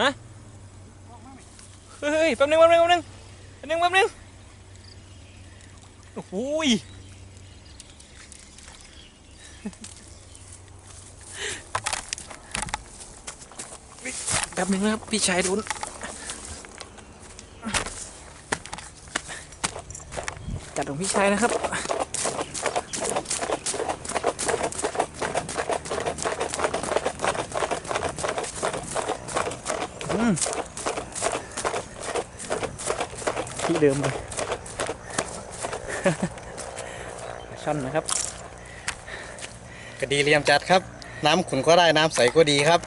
ฮะเฮ้ยแป๊บนึงแป๊บนึงแป๊บนึงแป๊บนึงแป๊บนึงโอ้โหยแป๊บนึงนะครับพี่ชายโดนจัดของพี่ชายนะครับ ที่เดิมเลยช่อนนะครับกระดีเรียมจัดครับ น้ำขุนก็ได้น้ำใสก็ดีครับ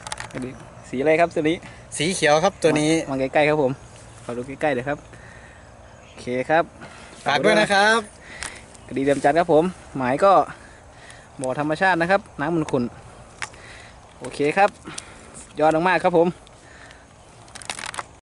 สีอะไรครับตัวนี้สีเขียวครับตัวนี้มาใกล้ๆครับผมขอดูใกล้ๆเลยครับโอเคครับฝากด้วยนะครับกระดีเดิมจัดครับผม หมายก็บ่อธรรมชาตินะครับ น้ำมันขุ่นโอเคครับ ยอดมากๆครับผม